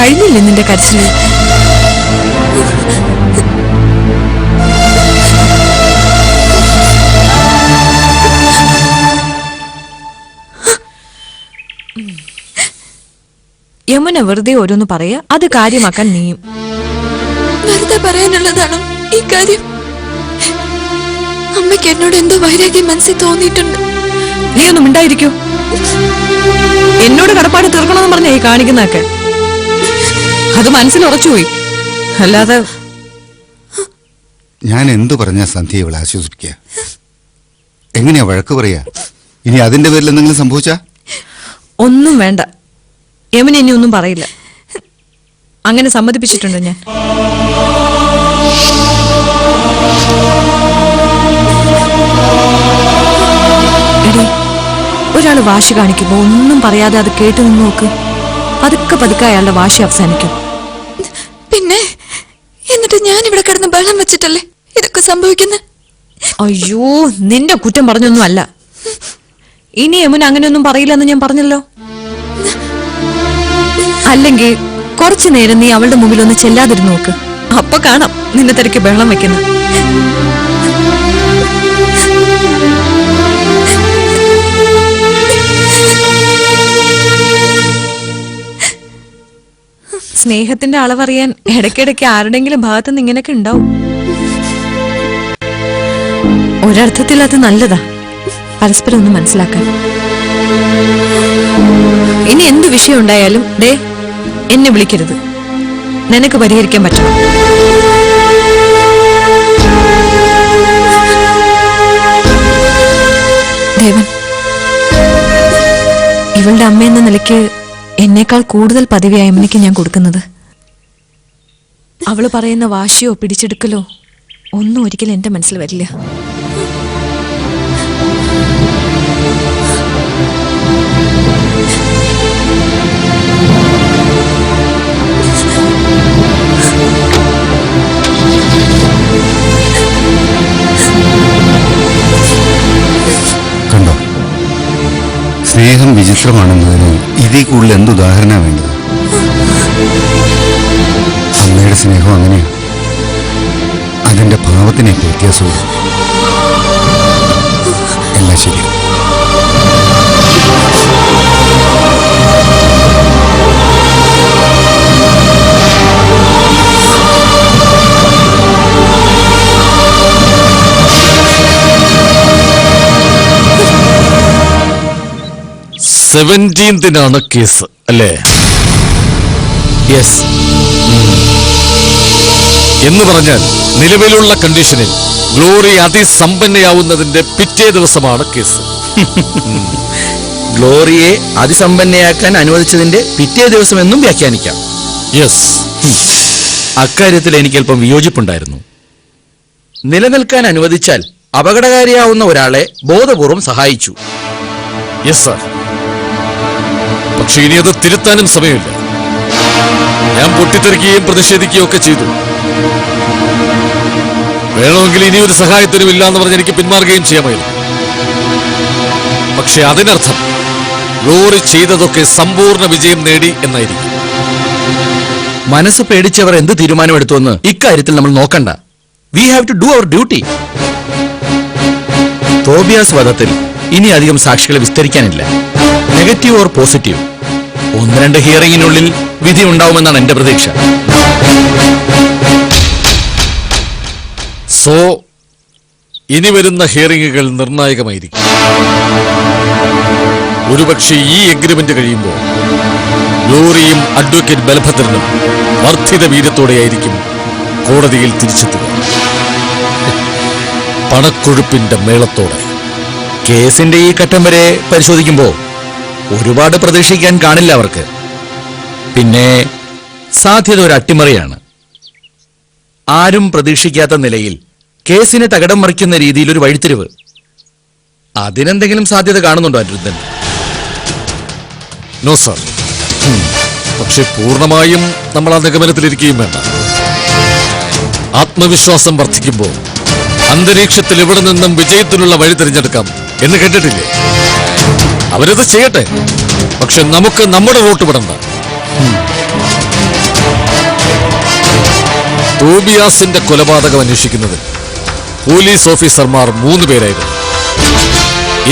കഴിഞ്ഞില്ലേ നിന്റെ കരച്ചിൽ യമുന വെറുതെ ഓരോന്ന് പറയാ അത് കാര്യമാക്കാൻ നീയും. വെറുതെ പറയാനുള്ളതാണോ ഈ കാര്യം. അമ്മയ്ക്ക് എന്നോട് എന്തോ വൈരാഗ്യം മനസ്സിൽ തോന്നിയിട്ടുണ്ട്. നീ ഒന്നും ഉണ്ടായിരിക്കൂ എന്നോട് കടപ്പാട് തീർക്കണമെന്ന് പറഞ്ഞേ ഈ കാണിക്കുന്നതൊക്കെ. അത് മനസ്സിൽ ഉറച്ചുപോയി അല്ലാതെ ഞാൻ എന്തു പറഞ്ഞ സന്ധ്യ ഇവളെ ആശ്വസിപ്പിക്കുക? എങ്ങനെയാ വഴക്ക് പറയാ? ഇനി അതിന്റെ പേരിൽ എന്തെങ്കിലും സംഭവിച്ചാ? ഒന്നും വേണ്ട. യമന ഇനി ഒന്നും പറയില്ല. അങ്ങനെ സമ്മതിപ്പിച്ചിട്ടുണ്ട് ഞാൻ. എടീ ഒരാൾ വാശി കാണിക്കുമ്പോ ഒന്നും പറയാതെ അത് കേട്ടു നിന്ന് നോക്ക്. പതുക്കെ പതുക്കെ അയാളുടെ വാശി അവസാനിക്കും. പിന്നെ എന്നിട്ട് ഞാൻ ഇവിടെ കിടന്ന് ബഹളം വെച്ചിട്ടല്ലേ ഇതൊക്കെ സംഭവിക്കുന്നത് അയ്യോ നിന്റെ കുറ്റം പറഞ്ഞൊന്നും അല്ല ഇനി യമുന അങ്ങനെയൊന്നും പറയില്ലെന്ന് ഞാൻ പറഞ്ഞല്ലോ. അല്ലെങ്കിൽ കുറച്ചു നേരം നീ അവളുടെ മുമ്പിൽ ഒന്ന് ചെല്ലാതിരുന്നു നോക്ക്. അപ്പൊ കാണാം നിന്നെ തിരക്ക് ബഹളം വെക്കുന്നത് സ്നേഹത്തിന്റെ അളവറിയാൻ ഇടയ്ക്കിടയ്ക്ക് ആരുടെങ്കിലും ഭാഗത്തുനിന്ന് ഇങ്ങനെയൊക്കെ ഉണ്ടാവും. ഒരർത്ഥത്തിൽ അത് നല്ലതാ. പരസ്പരം ഒന്ന് മനസ്സിലാക്കാൻ. ഇനി എന്ത് വിഷയം ഉണ്ടായാലും ദേ എന്നെ വിളിക്കരുത്. നിനക്ക് പരിഹരിക്കാൻ പറ്റണം. ദേവൻ ഇവളുടെ അമ്മയെന്ന നിലയ്ക്ക് എന്നേക്കാൾ കൂടുതൽ പദവിയായ അമ്മയ്ക്ക് ഞാൻ കൊടുക്കുന്നത്. അവൾ പറയുന്ന വാശിയോ പിടിച്ചെടുക്കലോ ഒന്നും ഒരിക്കലും എന്റെ മനസ്സിൽ വരില്ല. സ്നേഹം വിചിത്രമാണെന്നതിന് ഇതിൽ കൂടുതൽ എന്ത് ഉദാഹരണ വേണ്ടത്? അമ്മയുടെ സ്നേഹം അങ്ങനെയാണ് അതിന്റെ ഭാവത്തിനൊക്കെ വ്യത്യാസമുണ്ട് എല്ലാം ശരിയാണ് സെവന്റീൻതിനാണ് കേസ് അല്ലേ? യെസ് എന്ന് പറഞ്ഞാൽ നിലവിലുള്ള കണ്ടീഷനിൽ ഗ്ലോറി അതിസമ്പന്നയാവുന്നതിന്റെ പിറ്റേ ദിവസമാണ് കേസ്. ഗ്ലോറിയെ അതിസമ്പന്നയാക്കാൻ അനുവദിച്ചതിന്റെ പിറ്റേ ദിവസമെന്നും വ്യാഖ്യാനിക്കാം. യെസ് അക്കാര്യത്തിൽ എനിക്ക് അല്പം വിയോജിപ്പുണ്ടായിരുന്നു. നിലനിൽക്കാൻ അനുവദിച്ചാൽ അപകടകാരിയാവുന്ന ഒരാളെ ബോധപൂർവം സഹായിച്ചു. യെസ് സാർ പക്ഷെ ഇനി അത് തിരുത്താനും സമയമില്ല. ഞാൻ പൊട്ടിത്തെറിക്കുകയും പ്രതിഷേധിക്കുകയും ഒക്കെ ചെയ്തു. വേണമെങ്കിൽ ഇനി ഒരു സഹായത്തിനും ഇല്ല എന്ന് പറഞ്ഞ് എനിക്ക് പിന്മാറുകയും ചെയ്യാമായിരുന്നു. പക്ഷെ അതിനർത്ഥം ഗ്ലോറി ചെയ്തതൊക്കെ സമ്പൂർണ വിജയം നേടി എന്നായിരിക്കും. മനസ്സ് പേടിച്ചവർ എന്ത് തീരുമാനമെടുത്തുവെന്ന് ഇക്കാര്യത്തിൽ നമ്മൾ നോക്കണ്ട. We have to do our duty Tobias വധത്തിൽ ഇനി അധികം സാക്ഷികളെ വിസ്തരിക്കാനില്ല. നെഗറ്റീവ് ഓർ പോസിറ്റീവ് ഒന്ന് രണ്ട് ഹിയറിംഗിനുള്ളിൽ വിധി ഉണ്ടാവുമെന്നാണ് എന്റെ പ്രതീക്ഷ. സോ ഇനി വരുന്ന ഹിയറിംഗുകൾ നിർണായകമായിരിക്കും. ഒരുപക്ഷെ ഈ എഗ്രിമെന്റ് കഴിയുമ്പോൾ ലോറിയും അഡ്വക്കേറ്റ് ബലഭദ്രനും വർദ്ധിത വീര്യത്തോടെയായിരിക്കും കോടതിയിൽ തിരിച്ചെത്തുക. പണക്കൊഴുപ്പിന്റെ മേളത്തോടെ. കേസിന്റെ ഈ ഘട്ടം വരെ പരിശോധിക്കുമ്പോൾ ഒരുപാട് പ്രതീക്ഷിക്കാൻ കാണില്ല അവർക്ക്. പിന്നെ സാധ്യത ഒരു അട്ടിമറിയാണ്. ആരും പ്രതീക്ഷിക്കാത്ത നിലയിൽ കേസിനെ തകടം മറിക്കുന്ന രീതിയിൽ ഒരു വഴിത്തിരിവ്. അതിനെന്തെങ്കിലും സാധ്യത കാണുന്നുണ്ടോ അനിരുദ്ധൻ നോ സർ പക്ഷെ പൂർണമായും നമ്മൾ ആ നിഗമനത്തിലിരിക്കുകയും വേണ്ട. ആത്മവിശ്വാസം വർദ്ധിക്കുമ്പോൾ അന്തരീക്ഷത്തിൽ ഇവിടെ നിന്നും വിജയത്തിനുള്ള വഴി തിരഞ്ഞെടുക്കാം എന്ന് കേട്ടിട്ടില്ലേ? അവരത് ചെയ്യട്ടെ. പക്ഷെ നമുക്ക് നമ്മുടെ റൂട്ട് വിടണ്ട. തോബിയാസിന്റെ കൊലപാതകം അന്വേഷിക്കുന്നത് പോലീസ് ഓഫീസർമാർ മൂന്ന് പേരായിരുന്നു.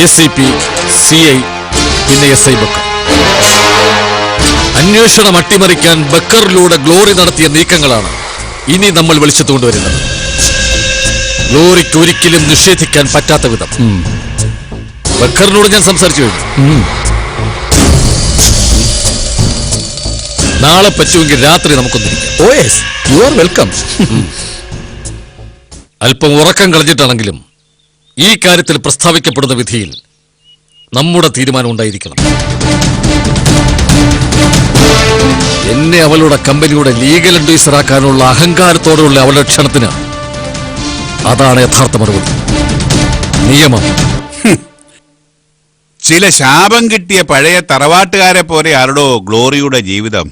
A C P C I പിന്നെ എസ് ഐ ബക്കർ. അന്വേഷണം അട്ടിമറിക്കാൻ ബക്കറിലൂടെ ഗ്ലോറി നടത്തിയ നീക്കങ്ങളാണ് ഇനി നമ്മൾ വെളിച്ചത്തുകൊണ്ടുവരുന്നത് ഗ്ലോറിക്ക് ഒരിക്കലും നിഷേധിക്കാൻ പറ്റാത്ത വിധം. ബക്കറിനോട് ഞാൻ സംസാരിച്ചു കഴിഞ്ഞു. നാളെ പറ്റുമെങ്കിൽ രാത്രി നമുക്കൊന്നിരിക്കാം oh yes you are welcome അല്പം ഉറക്കം കളഞ്ഞിട്ടാണെങ്കിലും ഈ കാര്യത്തിൽ പ്രസ്താവിക്കപ്പെടുന്ന വിധിയിൽ നമ്മുടെ തീരുമാനം ഉണ്ടായിരിക്കണം. എന്നെ അവളുടെ കമ്പനിയുടെ ലീഗൽ അഡ്വൈസർ ആക്കാനുള്ള അഹങ്കാരത്തോടെയുള്ള അവളുടെ ക്ഷണത്തിന് അതാണ് യഥാർത്ഥ മറുപടി. നിയമം. ചില ശാപം കിട്ടിയ പഴയ തറവാട്ടുകാരെ പോലെ ആരുടോ ഗ്ലോറിയുടെ ജീവിതം.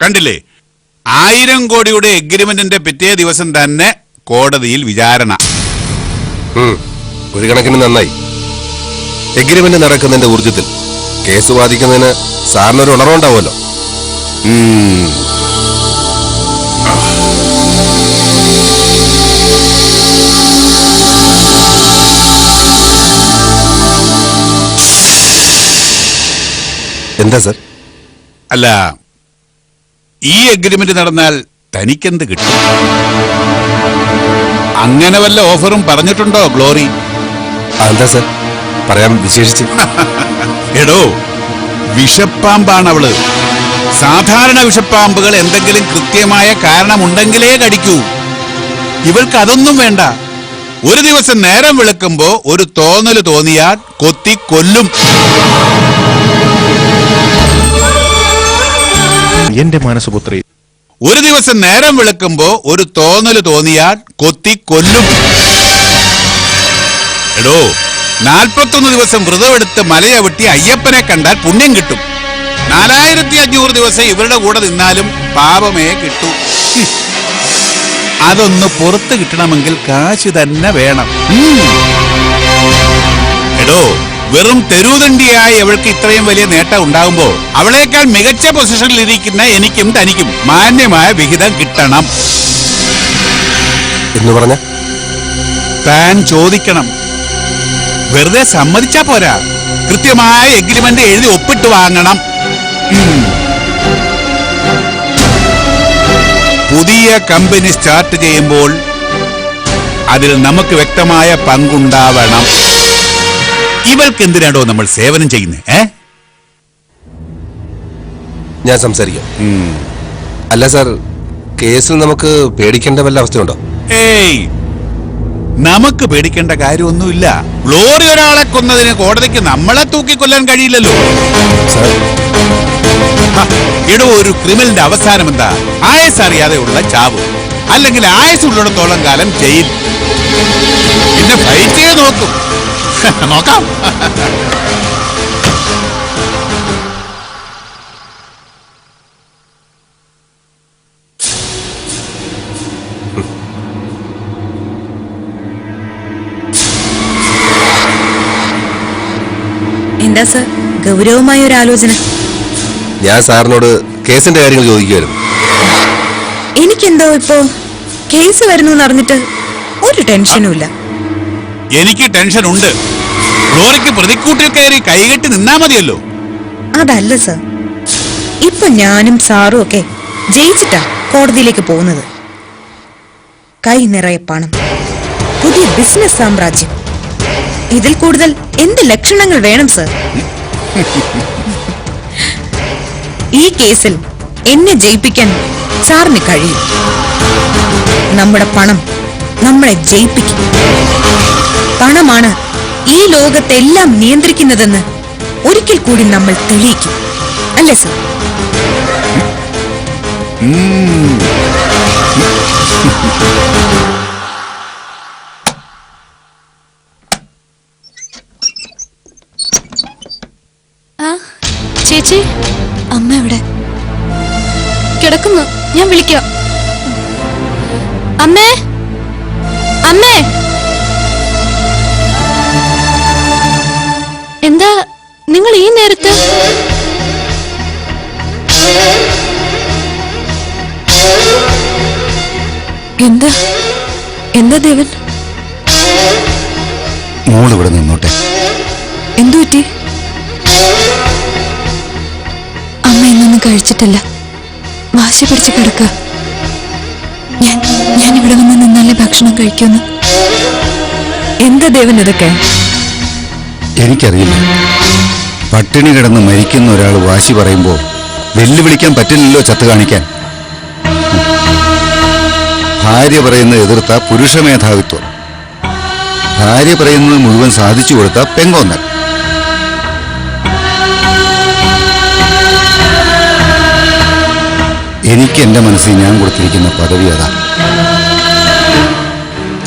കണ്ടില്ലേ? ആയിരം കോടിയുടെ എഗ്രിമെന്റിന്റെ പിറ്റേ ദിവസം തന്നെ കോടതിയിൽ വിചാരണ. ഒരു കണക്കിന് നന്നായി. എഗ്രിമെന്റ് നടക്കുന്നതിന്റെ ഊർജത്തിൽ കേസ് വാദിക്കുന്നതിന് സാറിനൊരു ഉണർവുണ്ടാവുമല്ലോ. എന്താ സർ? അല്ല ഈ എഗ്രിമെന്റ് നടന്നാൽ തനിക്കെന്ത് കിട്ടും? അങ്ങനെ വല്ല ഓഫറും പറഞ്ഞിട്ടുണ്ടോ ഗ്ലോറി? എന്താ സർ? പറയാൻ വിശേഷിച്ച്. എടോ വിഷപ്പാമ്പാണ് അവൾ സാധാരണ വിഷപ്പാമ്പുകൾ എന്തെങ്കിലും കൃത്യമായ കാരണമുണ്ടെങ്കിലേ കടിക്കൂ. ഇവൾക്ക് അതൊന്നും വേണ്ട. ഒരു ദിവസം നേരം വെളുക്കുമ്പോ ഒരു തോന്നൽ തോന്നിയാൽ കൊത്തി കൊല്ലും. എന്റെ മനസ്സുപുത്രി ഒരു ദിവസം നേരം വിളക്കുമ്പോ ഒരു തോന്നൽ തോന്നിയാൽ കൊത്തി കൊല്ലും. എടോ നാൽപ്പത്തൊന്ന് ദിവസം വ്രതമെടുത്ത് മലയവിട്ടി അയ്യപ്പനെ കണ്ടാൽ പുണ്യം കിട്ടും. നാലായിരത്തി അഞ്ഞൂറ് ദിവസം ഇവരുടെ കൂടെ നിന്നാലും പാപമേ കിട്ടൂ. അതൊന്ന് പുറത്ത് കിട്ടണമെങ്കിൽ കാശ് തന്നെ വേണം. എടോ വെറും തെരുവുതണ്ടിയായി അവൾക്ക് ഇത്രയും വലിയ നേട്ടം ഉണ്ടാകുമ്പോൾ അവളേക്കാൾ മികച്ച പൊസിഷനിൽ ഇരിക്കുന്ന എനിക്കും തനിക്കും മാന്യമായ വിഹിതം കിട്ടണം. എന്ന് പറഞ്ഞ? താൻ ചോദിക്കണം. വെറുതെ സമ്മതിച്ചാ പോരാ. കൃത്യമായ എഗ്രിമെന്റ് എഴുതി ഒപ്പിട്ട് വാങ്ങണം. പുതിയ കമ്പനി സ്റ്റാർട്ട് ചെയ്യുമ്പോൾ അതിൽ നമുക്ക് വ്യക്തമായ പങ്കുണ്ടാവണം. ഇവൾക്ക് എന്തിനാണോ നമ്മൾ സേവനം ചെയ്യുന്നത് ഏ? ഞാൻ സംസാരിക്കാം. അല്ല സാർ കേസിൽ നമുക്ക് പേടിക്കേണ്ട വല്ല അവസ്ഥയുണ്ടോ? ഏയ്! നമുക്ക് പേടിക്കേണ്ട കാര്യമൊന്നുമില്ല. ഗ്ലോറി ഒരാളെ കൊന്നതിന് കോടതിക്ക് നമ്മളെ തൂക്കിക്കൊല്ലാൻ കഴിയില്ലല്ലോ. ഇടോ ഒരു ക്രിമിനലിന്റെ അവസാനം എന്താ ആയസ് അറിയാതെ ഉള്ള ചാവ്. അല്ലെങ്കിൽ ആയസ് ഉള്ളിടത്തോളം കാലം ജയിൽ. പിന്നെ ഫൈറ്റ് ചെയ്ത് നോക്കും. നോക്കാം. എന്താ സർ? ഗൗരവമായ ഒരു ആലോചന. ഞാൻ സാറിനോട് കേസിന്റെ കാര്യങ്ങൾ ചോദിക്കുമായിരുന്നു എനിക്കെന്തോ ഇപ്പോ കേസ് വരുന്നു അറിഞ്ഞിട്ട് ഒരു ടെൻഷനും ഇല്ല. എനിക്ക് ടെൻഷൻ ഉണ്ട് ഗ്ലോറിക്ക് പ്രതിക്കൂട്ടിൽ കയറി കൈകെട്ടി നിന്നാ മതിയല്ലോ. അതല്ല സർ. ഇപ്പൊ ഞാനും സാറും ഒക്കെ ജയിച്ചിട്ടാ കോടതിയിലേക്ക് പോകുന്നത്. കൈ നിറയെ പണം പുതിയ ബിസിനസ് സാമ്രാജ്യം. ഇതിൽ കൂടുതൽ എന്ത് ലക്ഷണങ്ങൾ വേണം സർ? ഈ കേസിൽ എന്നെ ജയിപ്പിക്കാൻ സാറിന് കഴിയും. നമ്മുടെ പണം നമ്മളെ ജയിപ്പിക്കും. പണമാണ് ഈ ലോകത്തെല്ലാം നിയന്ത്രിക്കുന്നതെന്ന് ഒരിക്കൽ കൂടി നമ്മൾ തെളിയിക്കും. അല്ലേ സർ? ചേച്ചി അമ്മ എവിടെ? കിടക്കുന്നു. ഞാൻ വിളിക്കാം. അമ്മേ അമ്മേ! എന്താ? നിങ്ങൾ ഈ നേരത്ത്? എന്താ? എന്താ ദേവൻ? മോൾ ഇവിടെ നിന്നോട്ടെ. എന്തു പറ്റി? അമ്മ ഇന്നൊന്നും കഴിച്ചിട്ടില്ല. വാശി പിടിച്ച് കിടക്കുക ഞാൻ ഞാൻ ഇവിടെ വന്ന് നിന്നാലേ ഭക്ഷണം കഴിക്കുന്നു? എന്താ ദേവൻ ഇതൊക്കെ? എനിക്കറിയില്ല. പട്ടിണി കിടന്ന് മരിക്കുന്ന ഒരാൾ വാശി പറയുമ്പോൾ വെല്ലുവിളിക്കാൻ പറ്റില്ലല്ലോ ചത്ത് കാണിക്കാൻ. ഭാര്യ പറയുന്നത് എതിർത്ത പുരുഷമേധാവിത്വം ഭാര്യ പറയുന്നത് മുഴുവൻ സാധിച്ചു കൊടുത്ത പെങ്കോന്നൽ എനിക്ക് എന്റെ മനസ്സിൽ ഞാൻ കൊടുത്തിരിക്കുന്ന പദവി അതാ.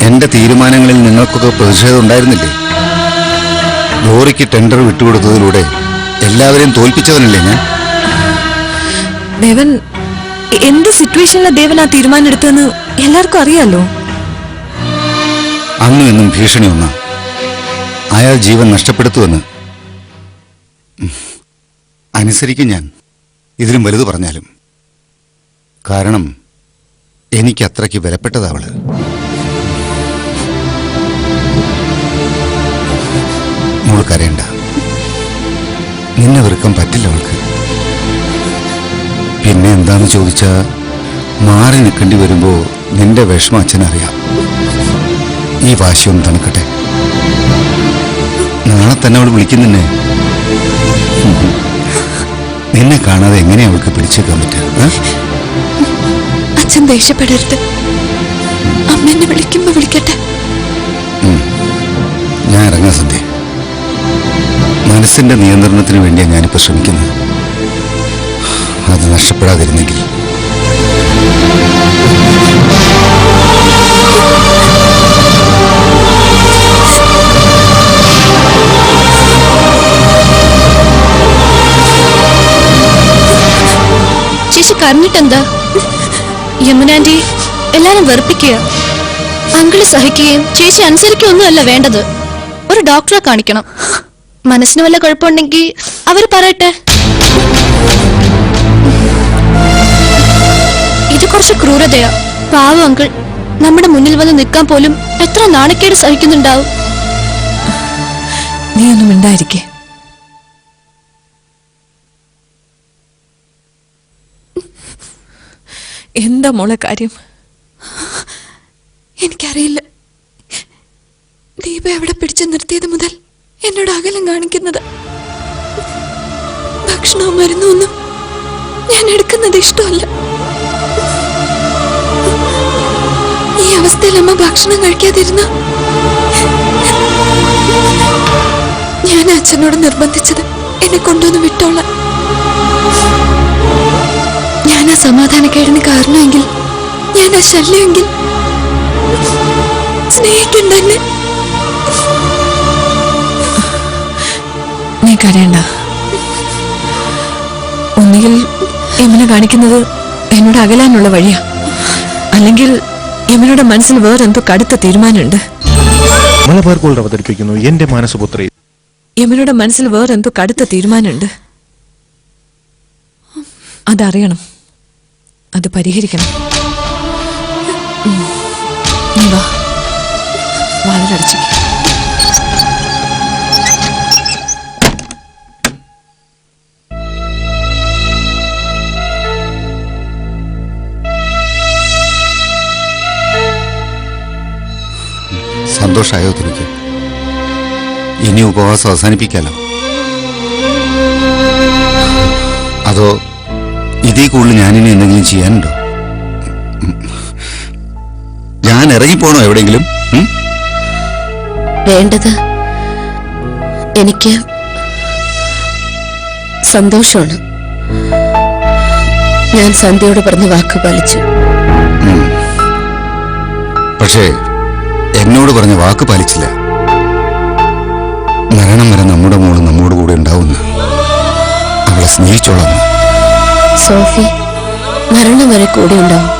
എന്റെ തീരുമാനങ്ങളിൽ നിങ്ങൾക്കൊക്കെ പ്രതിഷേധം ഉണ്ടായിരുന്നില്ലേ? ലോറിക്ക് ടെൻഡർ വിട്ടുകൊടുത്തതിലൂടെ എല്ലാവരെയും തോൽപ്പിച്ചവനല്ലേ ഞാൻ? ദേവൻ എന്ത് സിറ്റുവേഷനിലാണ് ദേവൻ ആ തീരുമാനം എടുത്തതെന്ന് എല്ലാവർക്കും അറിയാലോ? അന്നും എന്നും ഭീഷണി ഒന്ന. അയാൾ ജീവൻ നഷ്ടപ്പെടുത്തുവെന്ന്. അനുസരിക്കും ഞാൻ. ഇതിലും വലുത് പറഞ്ഞാലും. കാരണം എനിക്ക് അത്രയ്ക്ക് വിലപ്പെട്ടതാ മോൾ കരയണ്ട. നിന്നെ വെറുക്കാൻ പറ്റില്ല അവൾക്ക്. പിന്നെ എന്താന്ന് ചോദിച്ചാ മാറി നിൽക്കേണ്ടി വരുമ്പോ നിന്റെ വിഷമം അച്ഛനറിയാം. ഈ വാശിയൊന്ന് തണുക്കട്ടെ. നാളെ തന്നെ അവൾ വിളിക്കുന്നെ നിന്നെ കാണാതെ എങ്ങനെയാ അവൾക്ക് പിടിച്ചേക്കാൻ പറ്റുക? അച്ഛൻ ദേഷ്യപ്പെടരുത്. അമ്മ എന്നെ വിളിക്കുമ്പോ വിളിക്കട്ടെ. ഞാൻ ഇറങ്ങാ സന്ധ്യ. മനസ്സിന്റെ നിയന്ത്രണത്തിന് വേണ്ടിയാണ് ഞാനിപ്പോൾ ശ്രമിക്കുന്നത്. അത് നഷ്ടപ്പെടാതിരുന്നെങ്കിൽ. ചേച്ചി കരഞ്ഞിട്ടെന്താ? യമുനാന്റി എല്ലാരും വെറുപ്പിക്കുക അങ്കിൾ സഹിക്കുകയും ചേച്ചി അനുസരിക്കുകയൊന്നുമല്ല വേണ്ടത്. ഒരു ഡോക്ടറെ കാണിക്കണം. മനസ്സിന് വല്ല കുഴപ്പമുണ്ടെങ്കിൽ അവർ പറയട്ടെ. ഇത് കുറച്ച് ക്രൂരതയാ. പാവം അങ്കിൾ നമ്മുടെ മുന്നിൽ വന്ന് നിൽക്കാൻ പോലും എത്ര നാണക്കേട് സഹിക്കുന്നുണ്ടാവും. നീ ഒന്നും ഉണ്ടായിരിക്കെ എന്താ മോളെ കാര്യം? എനിക്കറിയില്ല. ദീപ എവിടെ പിടിച്ചു നിർത്തിയത് മുതൽ? എന്നോട് അകലം കാണിക്കുന്നത്. ഭക്ഷണവും മരുന്നൊന്നും ഞാൻ എടുക്കുന്നത് ഇഷ്ടമല്ല. ഈ അവസ്ഥയിൽ അമ്മ ഭക്ഷണം കഴിക്കാതിരുന്ന ഞാൻ അച്ഛനോട് നിർബന്ധിച്ചത്. എന്നെ കൊണ്ടുവന്ന് വിട്ടോളാം ഞാൻ ആ സമാധാനക്കേടിന് കാരണമെങ്കിൽ ഞാൻ ആ ശല്യമെങ്കിൽ സ്നേഹിക്കണ്ട നീ കരയണ്ട ഒന്നുകിൽ യമുന കാണിക്കുന്നത് എന്നോട് അകലാനുള്ള വഴിയാ. അല്ലെങ്കിൽ യമുനയുടെ മനസ്സിൽ വേറെന്തോ കടുത്ത തീരുമാനമുണ്ട്. മലബാർ ഗോൾഡ് അവതരിപ്പിക്കുന്നു എന്റെ മാനസപുത്രി. യമുനയുടെ മനസ്സിൽ വേറെന്തോ കടുത്ത തീരുമാനമുണ്ട്. അതറിയണം. അത് പരിഹരിക്കണം. നീ വാ. വാതിലടച്ചു സന്തോഷമായോ തനിക്ക് ഇനി ഉപവാസം അവസാനിപ്പിക്കാലോ? അതോ ഇതേ കൂടുതൽ ഞാനിനി എന്തെങ്കിലും ചെയ്യാനുണ്ടോ? ഞാൻ ഇറങ്ങിപ്പോണോ എവിടെയെങ്കിലും? എവിടെങ്കിലും വേണ്ടത് എനിക്ക് സന്തോഷമാണ്. ഞാൻ സന്ധ്യയോട് പറഞ്ഞ വാക്ക് പാലിച്ചു. പക്ഷേ എന്നോട് പറഞ്ഞ വാക്ക് പാലിച്ചില്ല. മരണം വരെ നമ്മുടെ മോൾ നമ്മോട് കൂടെ ഉണ്ടാവുന്നു അവളെ സ്നേഹിച്ചോളാം. സോഫി മരണം വരെ കൂടെ ഉണ്ടാവും.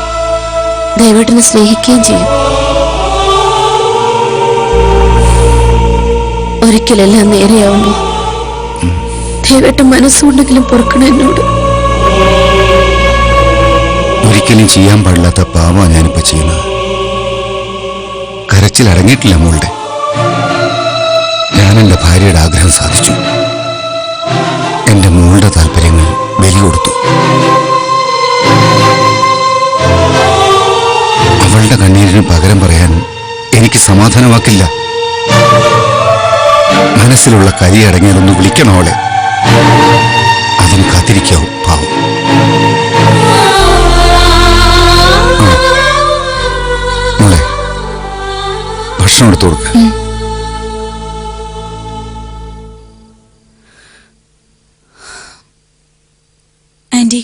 ദൈവട്ടിനെ സ്നേഹിക്കുകയും ചെയ്യും. ഒരിക്കലെല്ലാം നേരെയാവുമ്പോ ദൈവട്ടം മനസ്സുണ്ടെങ്കിലും പൊറുക്കണം എന്നോട്. ഒരിക്കലും ചെയ്യാൻ പാടില്ലാത്ത പാവാ ഞാനിപ്പോ ചെയ്യുന്നത്. കരച്ചിൽ അടങ്ങിയിട്ടില്ല മോളുടെ. ഞാൻ എന്റെ ഭാര്യയുടെ ആഗ്രഹം സാധിച്ചു. എന്റെ മോളുടെ താല്പര്യങ്ങൾ ബലി കൊടുത്തു. അവളുടെ കണ്ണീരിന് പകരം പറയാൻ എനിക്ക് സമാധാനമാക്കില്ല. മനസ്സിലുള്ള കരി അടങ്ങിയതൊന്ന് വിളിക്കണം അവളെ അതിന് കാത്തിരിക്കാവും. ഭക്ഷണം എടുത്തു കൊടുക്ക. ആന്റി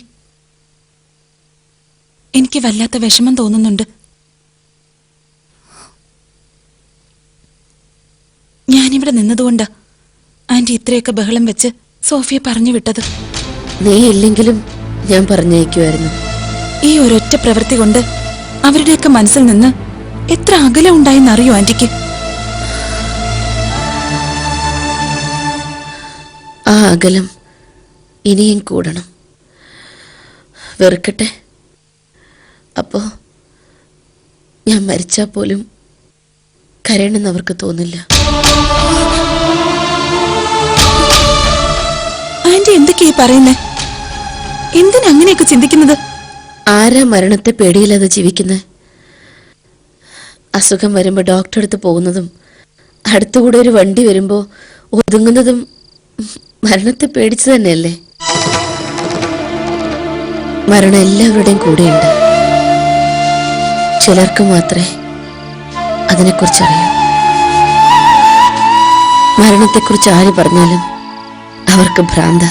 എനിക്ക് വല്ലാത്ത വിഷമം തോന്നുന്നുണ്ട്. ഞാനിവിടെ നിന്നതുകൊണ്ട് ആന്റി ഇത്രയൊക്കെ ബഹളം വെച്ച് സോഫിയെ പറഞ്ഞു വിട്ടത്. നീ ഇല്ലെങ്കിലും ഞാൻ പറഞ്ഞയക്കുമായിരുന്നു ഈ ഒരൊറ്റ പ്രവൃത്തി കൊണ്ട് അവരുടെയൊക്കെ മനസ്സിൽ നിന്ന് എത്ര അകലം ഉണ്ടായെന്നറിയോ ആന്റിക്ക്? ആ അകലം ഇനിയും കൂടണം. വെറുക്കട്ടെ. അപ്പോ ഞാൻ മരിച്ചാൽ പോലും കരയണമെന്ന് അവർക്ക് തോന്നില്ല. ആന്റി എന്തൊക്കെയാ പറയുന്നേ? എന്തിനാ അങ്ങനെയൊക്കെ ചിന്തിക്കുന്നത്? ആരാ മരണത്തെ പേടിയില്ലാതെ ജീവിക്കുന്നത് അസുഖം വരുമ്പോൾ ഡോക്ടറെ അടുത്ത് പോകുന്നതും അടുത്തുകൂടെ ഒരു വണ്ടി വരുമ്പോൾ ഒതുങ്ങുന്നതും മരണത്തെ പേടിച്ചു തന്നെയല്ലേ? മരണം എല്ലാവരുടെയും കൂടെയുണ്ട്. ചിലർക്ക് മാത്രമേ അതിനെക്കുറിച്ച് അറിയൂ മരണത്തെക്കുറിച്ച് ആര് പറഞ്ഞാലും അവർക്ക് ഭ്രാന്ത.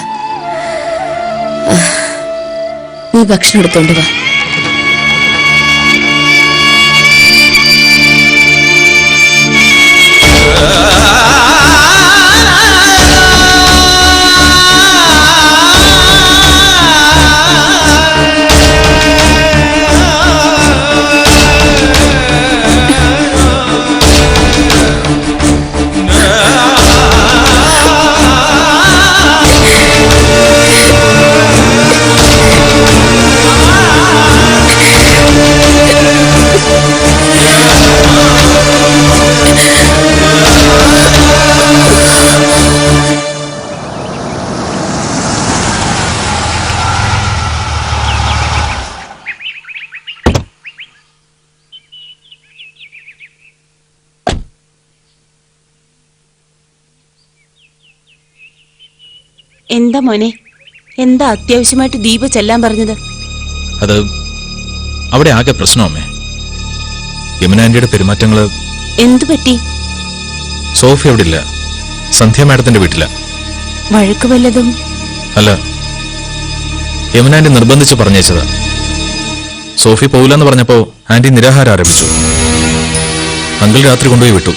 നീ ഭക്ഷണം എടുത്തോണ്ട് വാ. എന്താ മോനെ? എന്താ അത്യാവശ്യമായിട്ട് ദീപ ചെല്ലാൻ പറഞ്ഞത്? അത് അവിടെ ആകെ പ്രശ്നമേ യമുന ആന്റിയുടെ പെരുമാറ്റങ്ങൾ എന്തു പറ്റി? സോഫി അവിടെ ഇല്ല. സന്ധ്യ മാഡത്തിന്റെ വീട്ടില. വഴക്ക് വല്ലതും? അല്ല. യമുന ആന്റി നിർബന്ധിച്ച് പറഞ്ഞേച്ചതാ സോഫി പോവില്ലെന്ന് പറഞ്ഞപ്പോ ആന്റി നിരാഹാരം ആരംഭിച്ചു. അങ്കിൾ രാത്രി കൊണ്ടുപോയി വിട്ടു.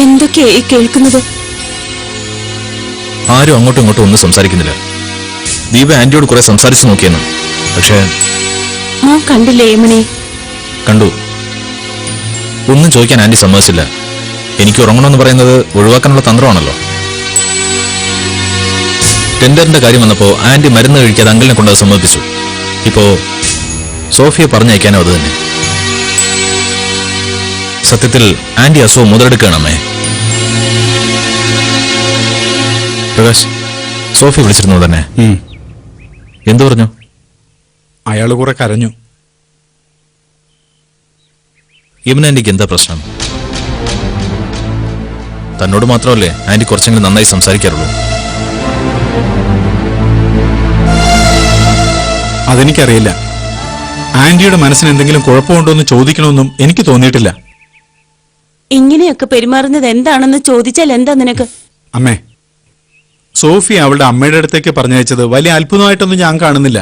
എന്തൊക്കെയാ ഈ കേൾക്കുന്നത്? ആരും അങ്ങോട്ടും ഇങ്ങോട്ടും ഒന്നും സംസാരിക്കുന്നില്ല. ദീപ ആന്റിയോട് കുറെ സംസാരിച്ചു നോക്കിയെന്നു. പക്ഷേ മോൻ കണ്ടില്ലേ കണ്ടു. ഒന്നും ചോദിക്കാൻ ആന്റി സമ്മതിച്ചില്ല. എനിക്ക് ഉറങ്ങണമെന്ന് പറയുന്നത് ഒഴിവാക്കാനുള്ള തന്ത്രമാണല്ലോ. ടെൻഡറിന്റെ കാര്യം വന്നപ്പോ ആന്റി മരുന്ന് കഴിക്കാതെ അങ്കിളിനെ കൊണ്ട് അത് സമ്മതിപ്പിച്ചു. ഇപ്പോ സോഫിയെ പറഞ്ഞയക്കാനോ അത് തന്നെ. സത്യത്തിൽ ആന്റി അസുഖം മുതലെടുക്കണമേ പ്രകാശ് സോഫി വിളിച്ചിരുന്നു തന്നെ. എന്തു പറഞ്ഞു? അയാൾ കുറെ കരഞ്ഞു. ഇവന് ആന്റിക്ക് എന്താ പ്രശ്നം? തന്നോട് മാത്രമല്ലേ ആന്റി കുറച്ചെങ്കിലും നന്നായി സംസാരിക്കാറുള്ളൂ? അതെനിക്കറിയില്ല. ആന്റിയുടെ മനസ്സിന് എന്തെങ്കിലും കുഴപ്പമുണ്ടോ എന്ന് ചോദിക്കണമെന്നും എനിക്ക് തോന്നിയിട്ടില്ല. ഇങ്ങനെയൊക്കെ പെരുമാറുന്നത് എന്താണെന്ന് ചോദിച്ചാൽ എന്താ നിനക്ക്? അമ്മേ സോഫി അവളുടെ അമ്മയുടെ അടുത്തേക്ക് പറഞ്ഞയച്ചത് വലിയ അത്ഭുതമായിട്ടൊന്നും ഞാൻ കാണുന്നില്ല.